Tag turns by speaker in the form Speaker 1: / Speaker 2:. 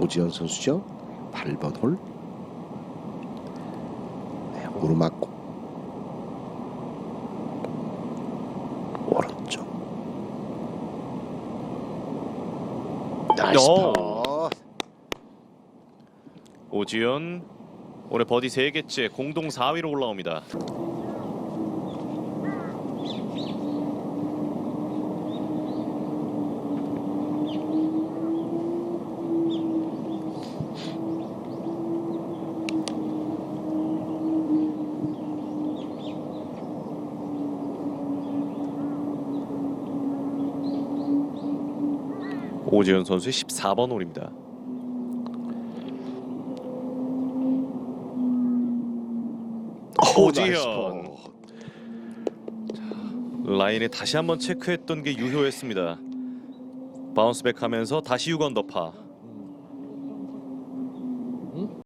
Speaker 1: 오지현 선수죠. 8번 홀. 네, 오르막 오른쪽. 나이스
Speaker 2: 오.
Speaker 1: 파.
Speaker 2: 오지연 올해 버디 3개째 공동 4위로 올라옵니다. 오지연 선수의 14번 홀입니다.
Speaker 1: 오,
Speaker 2: 오지현. 라인에 다시 한번 체크했던 게 유효했습니다. 바운스백 하면서 다시 6언더파.